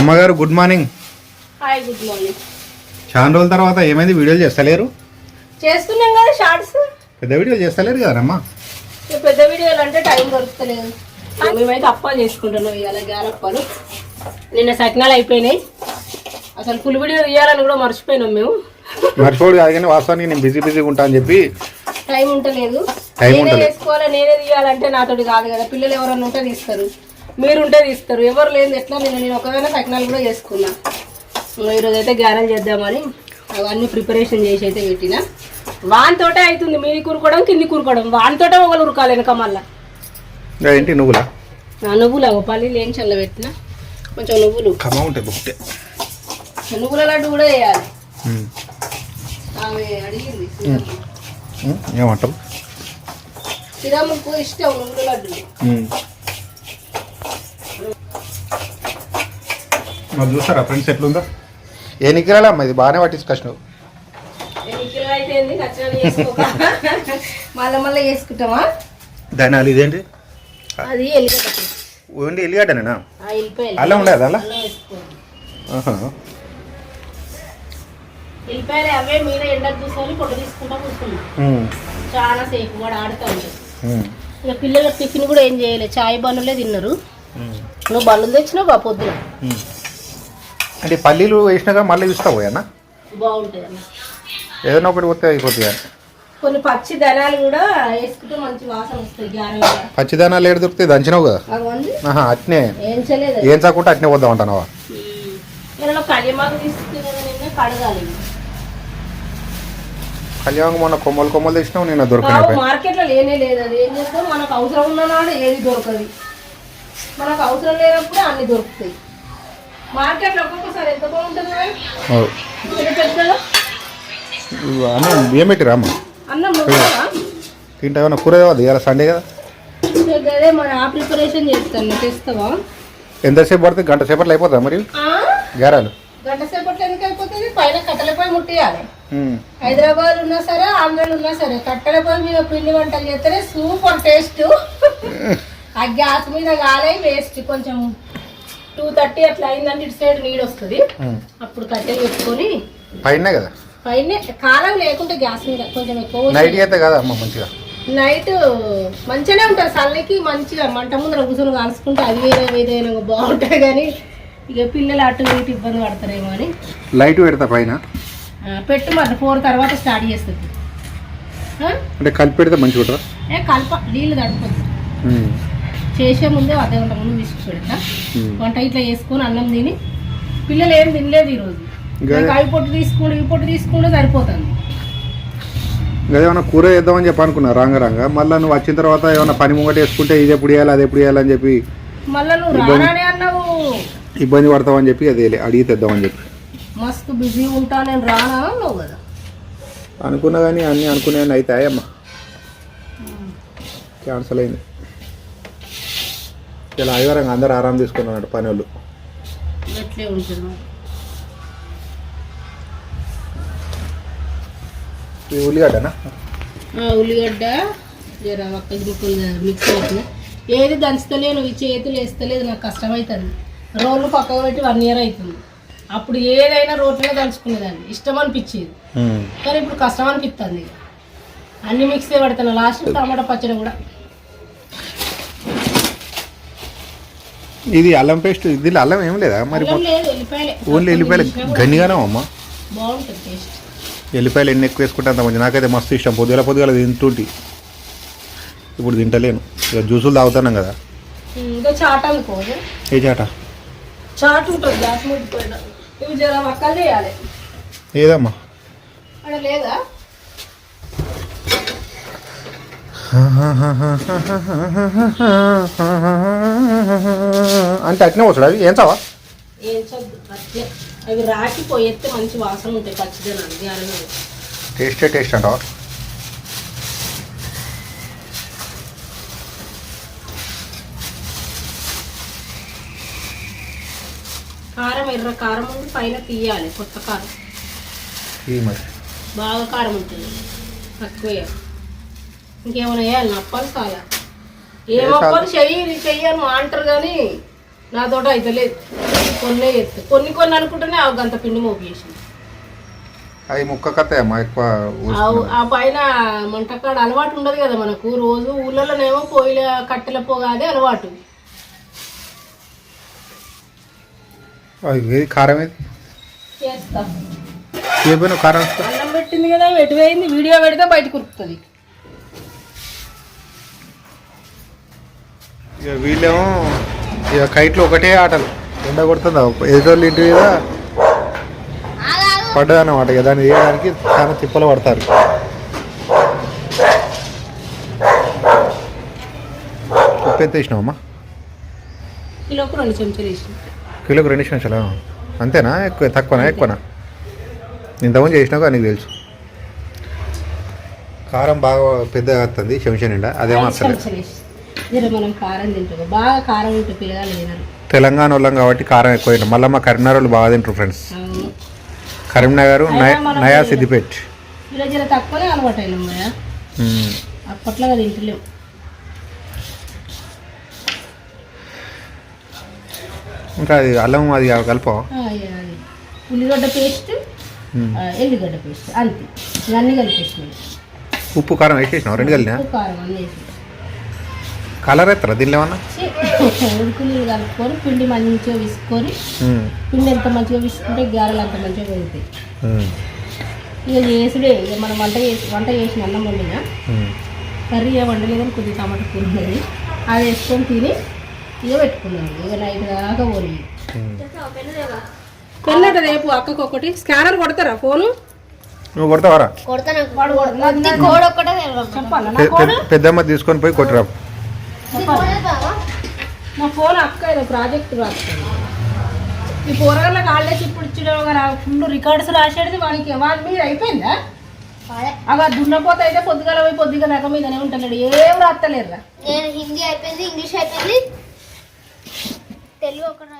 అమ్మగారు good morning hi good morning చాలా రోజుల తర్వాత ఏమైంది? వీడియోలు చేస్తలేరు? చేస్తున్నాం కదా షార్ట్స్. పెద్ద వీడియోలు చేస్తలేరు కదమ్మా పెద్ద వీడియోలు అంటే టైం దొరుకుతలేదు. మేమైతే అప్పాలు చేసుకుంటున్నాం ఇవాళ గారప్పాలు. నిన్న సకినాలు అయిపోయినాయి. అసలు ఫుల్ వీడియో తీయాలని కూడా మర్చిపోయినాం మేము. మర్చిపోడు కాదు కానీ వాస్తవానికి నేను బిజీ బిజీగా ఉంటా అని చెప్పి టైం ఉంటలేదు టైం నేనే. చేసుకోవాలి నేనే తీయాలంటే నాతోటి కాదు కదా. పిల్లలు ఎవరన్నా ఉంటే తీస్తారు. మీరు ఉంటే తీస్తారు. ఎవరు లేదు ఎట్లా నేను నేను ఒకవేళ సకినాలు కూడా చేసుకున్నా. ఈరోజు అయితే గ్యారెల్ చేద్దామని అవన్నీ ప్రిపరేషన్ చేసి అయితే పెట్టిన. వానితోటే అవుతుంది మీది కూరుకోవడం కింది కూరుకోవడం. వానితోటే ఒకళ్ళు ఉరకాలి వెనక మళ్ళా. ఏంటి నువ్వులా? అగో పల్లీలు ఏం చల్లబెట్టిన కొంచెం నువ్వులు. నువ్వుల లడ్డు కూడా వేయాలి. ఆమె అడిగింది. ఏమంటావు? శ్రీరాముకు ఇష్టం నువ్వుల లడ్డు. మరి చూస్తారా? ఫ్రెండ్స్ ఎట్లుందో? ఏ నిక్కిరాలే అమ్మ? ఇది బాగానే పట్టించుకొచ్చినావు మళ్ళీ మళ్ళీ చేసుకుంటామా ధనాలు ఇదేంటి? అది ఎల్లిగడ్డ ఎల్లిగడ్డనేనా? ఎల్లిపాయలు అల్లం ఉండదు అలా? అవే మీద ఎండకు పొట్టు తీసుకుంటా కూర్చున్నాం. చాలా సేపు ఆడుతూ. ఇక పిల్లల టిఫిన్ కూడా ఏం చేయలేదు చాయ్ బన్నులే తిన్నారు. నువ్వు బన్నులు తెచ్చినావు బా పొద్దున. అంటే పల్లీలు వేసినాక మళ్ళీ ఇస్తావు అన్న? బాగుంటుంది అన్న. ఏదైనా ఒకటి పోతే అయిపోతుంది కానీ కొన్ని పచ్చి ధనాలు కూడా వేసుకుంటే మంచి వాసన వస్తాయి కూడా పచ్చిదానాలు ఏడు దొరుకుతాయి? దంచినావు కదా? ఆహా అట్నే. ఏం చాకుంటే అట్నే వద్దాం అంటున్నావా? తీసుకునే కడగాలి. కళ్యాణ్ మొన్న కొమ్మలు కొమ్మలు తెచ్చినావు నేను దొరకనే మార్కెట్లో లేనే లేదు అది. ఏం చేస్తాం మనకు అవసరం ఉన్న నాడు ఏది దొరకదు. మనకు అవసరం లేనప్పుడు అన్ని దొరుకుతాయి. మార్కెట్లో ఒక్కొక్కసారి ఎంత బాగుంటుంది అన్నం బియ్యం పెట్టిరా అమ్మ అన్నం నువ్వురా? తింటా ఏమన్నా కూర తేవాలి ఇవాళ సండే కదా. ఇక అదే మరి ఆ ప్రిపరేషన్ చేస్తాను తెస్తావా ఎంతసేపు పడితే గంట సేపట్లో అయిపోతుందా మరి? గారాలు. గంట సేపట్లో ఎందుకు అయిపోతుంది? పైన కట్టెలపై ముట్టియాలి. హైదరాబాద్ ఉన్నా సరే ఆంధ్రాలో ఉన్నా సరే కట్టెలపై మీద పిండి వంటలు చేస్తేనే సూపర్ టేస్ట్. ఆ గ్యాస్ మీద కాలే వేస్ట్. కొంచెం టూ థర్టీ అట్లా అయిందంటే ఇటు సైడ్ నీడు వస్తుంది. అప్పుడు కట్టెలు పెట్టుకొని పైనే కదా? పైన కాలం లేకుంటే గ్యాస్ మీద కొంచెం ఎక్కువ నైట్ అయితే కదా అమ్మ మంచిగా? నైట్ మంచిగానే ఉంటుంది చల్లకి మంచిగా మంట ముందర కూర్చొని కాల్చుకుంటే అది వేరే వేరే బాగుంటుంది కానీ ఇక పిల్లలు అటు ఇటు ఇబ్బంది పడతారేమో అని. లైట్ పెడతా పైన? పెట్టు మరి ఫోర్ తర్వాత స్టార్ట్ చేస్తుంది? అంటే కలిపి పెడితే మంచిగా ఏ కలప నీళ్ళు తడిపోతుంది. చేసే ముందే అర్ధ గంట ముందు ఉమ్. వంట ఇట్లా చేసుకొని అన్నం తిని పిల్లలు ఏం తినలేదు ఈరోజు అవి పొట్టు తీసుకుంటూ ఈ పొట్టు తీసుకుంటూ సరిపోతుంది. ఏమైనా కూర చేద్దామని చెప్పి అనుకున్నా రాంగ రాంగ. మళ్ళీ నువ్వు వచ్చిన తర్వాత ఏమైనా పని ముంగట వేసుకుంటే ఇది ఎప్పుడు వేయాలి అది ఎప్పుడు వేయాలని చెప్పి మళ్ళీ నువ్వు అన్నావు. ఇబ్బంది పడతావని చెప్పి అది అడిగి తెద్దామని చెప్పి. మస్తు బిజీ ఉంటా నేను రానా అన్నావు కదా. అనుకున్నా కానీ అన్నీ అనుకునే అవుతాయమ్మా. క్యాన్సల్ అయింది. ఇలా ఆదివారం అందరు ఆరాం తీసుకున్నాడు పని వాళ్ళు. ఈ ఉల్లిగడ్డనా? ఆ, ఉల్లిగడ్డ జర ఒక్క మిక్స్ పెట్టిన ఏది దంచుతలేను ఈ చేతులు వేస్తలేదు నాకు కష్టమవుతుంది రోళ్ళు పక్కకు పెట్టి వన్ ఇయర్ అవుతుంది. అప్పుడు ఏదైనా రోట్లనే దంచుకునేదాన్ని. ఇష్టం అనిపించేది. కానీ ఇప్పుడు కష్టం అనిపిస్తుంది అన్ని మిక్స్ పెడతాను లాస్ట్ టమాటా పచ్చడి కూడా. ఇది అల్లం పేస్ట్ దీనిలో అల్లం ఏం లేదా? మరి లేదు ఓన్లీ ఎల్లిపాయలు. గన్నిగానే అమ్మా. ఎల్లిపాయలు ఎన్ని ఎక్కువ వేసుకుంటే అంత మంచి నాకైతే మస్తు ఇష్టం. పొద్దుగల పొద్దుగల తింటుంటి. ఇప్పుడు తింటలేను. ఇక జ్యూసులు తాగుతున్నాం కదా. ఏ? చాట? చాట్ ఉంటుంది గ్యాస్ మీద పోయిన ఇవి జర మక్కలు చేయాలి ఏదమ్మా అక్కడ లేదా అంటే అట్నే వస్తాడు అవి ఏం చావా ఏం అట్లే అవి రాకి పోయేస్తే మంచి వాసన ఉంటాయి పచ్చిదనాలు గ్యారెలు టేస్టే టేస్ట్ అంటావా? కారం ఎర్ర కారం ఉండి పైన తీయాలి కొత్త కారం. బాగా కారం ఉంటుంది తక్కువ. ఇంకేమైనా వేయాలి నప్పాలి చాలా ఏ మొక్కలు చెయ్యి ఇది చెయ్యి అని అంటారు కానీ నాతోట అయితే లేదు. కొన్నే చేస్తాయి కొన్ని కొన్ని అనుకుంటేనే ఆ గంత పిండి మోపేసింది అవి ముక్క కథ ఎక్కువ ఆ- పైన మంటకాడ అలవాటు ఉండదు కదా మనకు. రోజు ఊళ్ళలోనేమో పొయ్యిల కట్టెల పొగ అదే అలవాటు. కారం ఏది కారం? అన్నం పెట్టింది కదా ఎటు వీడియో పెడితే బయటకు ఉరుకుతుంది ఇక వీళ్ళేమో ఇక కైట్లో ఒకటే ఆటలు. ఎండ కొడుతుందా? ఎదుటోళ్ళు ఇంటి మీద పడ్డదన్నమాట. ఇక దాన్ని తీయడానికి చాలా తిప్పలు పడతారు. ఉప్పు ఎంత వేసినావమ్మా? కిలోకి రెండు చెంచాలు కిలోకి రెండు నిమిషాలు అంతేనా? ఎక్కువ తక్కువనా? ఎక్కువనా? ఇంతకుముందు చేసినాక నీకు తెలుసు. కారం బాగా పెద్దగా వస్తుంది చెంచా నిండా. అదేమో అసలు చెంచాలు జర మనం కారం తింటాం బాగా కారం ఉంటే పిల్లగాలు తినరు. తెలంగాణ వాళ్ళం కాబట్టి కారం ఎక్కువ తింటాం మళ్ళీ మా కరీంనగర్ వాళ్ళు బాగా తింటారు ఫ్రెండ్స్. కరీంనగర్ నయ- సిద్దిపేట్. ఇలా జర తక్కువనే అలవాటు అయినాం కదా ఉమ్. అప్పట్లాగా తింటలేం. ఇంకా అది అల్లం అది కలప ఉల్లిగడ్డ పేస్ట్ ఎల్లిగడ్డ పేస్ట్ అంతే. ఇవన్నీ కలిపేసినాయి ఉప్పు కారం వేసేసినావు? రెండు కలినా ఉప్పు కారం అన్నీ వేసి కలర్ ఎత్తరా దీనిలో ఏమన్నా? కలుపుకొని పిండి మంచిగా విసుకొని. పిండి ఎంత మంచిగా విసుకుంటే గారెలు అంత మంచిగా పెరుగుతాయి. ఇక చేసుడే ఇక మనం వంట చేసి వంట చేసిన అన్నం వండిన. కర్రీ ఏ వండలేదని కొద్దిగా టమాటా కూర ఉన్నది. అది వేసుకొని తిని ఇక పెట్టుకున్నాం. ఇక నైట్ దాకా పోనీ. పెళ్ళట రేపు అక్కకు ఒకటి. స్కానర్ కొడతారా ఫోను? నువ్వు కొడతావారా? పెద్దమ్మ తీసుకొని పోయి కొట్టురా. నా ఫోన్ అక్క ఏదో ప్రాజెక్ట్ రాస్తుంది. ఈ పోరగాళ్ళకి హాలిడేస్ ఇప్పుడు ఇచ్చడం ఫుల్ రికార్డ్స్ రాసేది వానికి వాడి మీద అయిపోయిందా? అవి దున్నపోతే అయితే పొద్దుగల పోయి పొద్దుగా నగ మీదనే ఉంటున్నాడు ఏం రాస్తలేరురా నేను హిందీ అయిపోయింది ఇంగ్లీష్ అయిపోయింది. తెలుగు ఒకటి